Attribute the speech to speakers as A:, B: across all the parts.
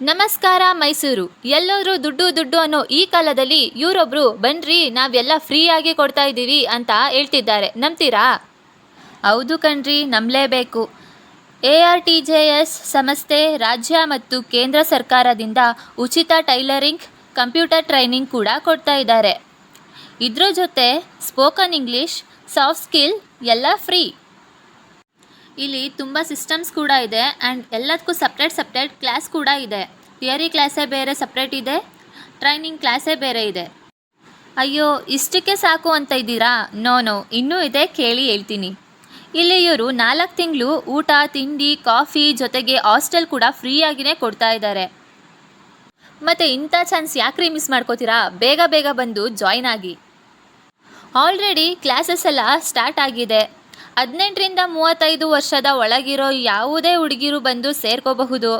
A: ನಮಸ್ಕಾರ ಮೈಸೂರು. ಎಲ್ಲರೂ ದುಡ್ಡು ದುಡ್ಡು ಅನ್ನೋ ಈ ಕಾಲದಲ್ಲಿ ಇವರೊಬ್ರು ಬನ್ರಿ, ನಾವೆಲ್ಲ ಫ್ರೀಯಾಗಿ ಕೊಡ್ತಾ ಇದ್ದೀವಿ ಅಂತ ಹೇಳ್ತಿದ್ದಾರೆ. ನಂಬ್ತೀರಾ? ಹೌದು ಕಣ್ರಿ, ನಂಬಲೇಬೇಕು. A R T J S ಸಂಸ್ಥೆ, ರಾಜ್ಯ ಮತ್ತು ಕೇಂದ್ರ ಸರ್ಕಾರದಿಂದ ಉಚಿತ ಟೈಲರಿಂಗ್, ಕಂಪ್ಯೂಟರ್ ಟ್ರೈನಿಂಗ್ ಕೂಡ ಕೊಡ್ತಾ ಇದ್ದಾರೆ. ಇದ್ರ ಜೊತೆ ಸ್ಪೋಕನ್ ಇಂಗ್ಲೀಷ್, ಸಾಫ್ಟ್ ಸ್ಕಿಲ್ ಎಲ್ಲ ಫ್ರೀ. ಇಲ್ಲಿ ತುಂಬ ಸಿಸ್ಟಮ್ಸ್ ಕೂಡ ಇದೆ ಆ್ಯಂಡ್ ಎಲ್ಲದಕ್ಕೂ ಸಪ್ರೇಟ್ ಸಪ್ರೇಟ್ ಕ್ಲಾಸ್ ಕೂಡ ಇದೆ. ಥಿಯರಿ ಕ್ಲಾಸೇ ಬೇರೆ ಸಪ್ರೇಟ್ ಇದೆ. ಟ್ರೈನಿಂಗ್ ಕ್ಲಾಸೇ ಬೇರೆ ಇದೆ. ಅಯ್ಯೋ, ಇಷ್ಟಕ್ಕೆ ಸಾಕು ಅಂತ ಇದ್ದೀರಾ? ನೋ ನೋ ಇನ್ನೂ ಇದೆ, ಕೇಳಿ ಹೇಳ್ತೀನಿ. ಇಲ್ಲಿ ಇವರು ನಾಲ್ಕು ತಿಂಗಳು ಊಟ, ತಿಂಡಿ ಕಾಫಿ ಜೊತೆಗೆ ಹಾಸ್ಟೆಲ್ ಕೂಡ ಫ್ರೀಯಾಗಿಯೇ ಕೊಡ್ತಾ ಇದ್ದಾರೆ. ಮತ್ತು ಇಂಥ ಚಾನ್ಸ್ ಯಾಕ್ರಿ ಮಿಸ್ ಮಾಡ್ಕೋತೀರಾ? ಬೇಗ ಬೇಗ ಬಂದು ಜಾಯ್ನ್ ಆಗಿ. ಆಲ್ರೆಡಿ ಕ್ಲಾಸಸ್ ಎಲ್ಲ ಸ್ಟಾರ್ಟ್ ಆಗಿದೆ. ಹದಿನೆಂಟರಿಂದ ಮೂವತ್ತೈದು ವರ್ಷದ ಒಳಗಿರೋ ಯಾವುದೇ ಹುಡುಗಿರು ಬಂದು ಸೇರ್ಕೋಬಹುದು.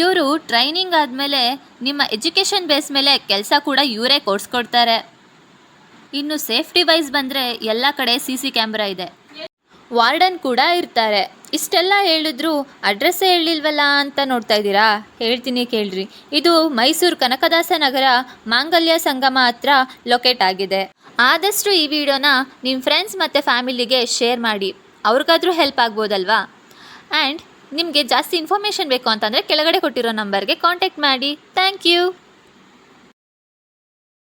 A: ಇವರು ಟ್ರೈನಿಂಗ್ ಆದಮೇಲೆ ನಿಮ್ಮ ಎಜುಕೇಷನ್ ಬೇಸ್ ಮೇಲೆ ಕೆಲಸ ಕೂಡ ಇವರೇ ಕೊಡ್ಸ್ಕೊಡ್ತಾರೆ ಇನ್ನು ಸೇಫ್ಟಿ ವೈಸ್ ಬಂದರೆ ಎಲ್ಲ ಕಡೆ ಸಿ ಸಿ ಕ್ಯಾಮ್ರಾ ಇದೆ. ವಾರ್ಡನ್ ಕೂಡ ಇರ್ತಾರೆ. ಇಷ್ಟೆಲ್ಲ ಹೇಳಿದ್ರು ಅಡ್ರೆಸ್ಸೇ ಹೇಳಿಲ್ವಲ್ಲ ಅಂತ ನೋಡ್ತಾ ಇದ್ದೀರಾ? ಹೇಳ್ತೀನಿ ಕೇಳ್ರಿ. ಇದು ಮೈಸೂರು ಕನಕದಾಸ ನಗರ ಮಾಂಗಲ್ಯ ಸಂಗಮ ಹತ್ರ ಲೊಕೇಟ್ ಆಗಿದೆ. ಆದಷ್ಟು ಈ ವಿಡಿಯೋನ ನಿಮ್ಮ ಫ್ರೆಂಡ್ಸ್ ಮತ್ತು ಫ್ಯಾಮಿಲಿಗೆ ಶೇರ್ ಮಾಡಿ. ಅವ್ರಿಗಾದರೂ ಹೆಲ್ಪ್ ಆಗ್ಬೋದಲ್ವಾ? ಆ್ಯಂಡ್ ನಿಮಗೆ ಜಾಸ್ತಿ ಇನ್ಫಾರ್ಮೇಷನ್ ಬೇಕು ಅಂತಂದರೆ ಕೆಳಗಡೆ ಕೊಟ್ಟಿರೋ ನಂಬರ್ಗೆ ಕಾಂಟ್ಯಾಕ್ಟ್ ಮಾಡಿ. Thank you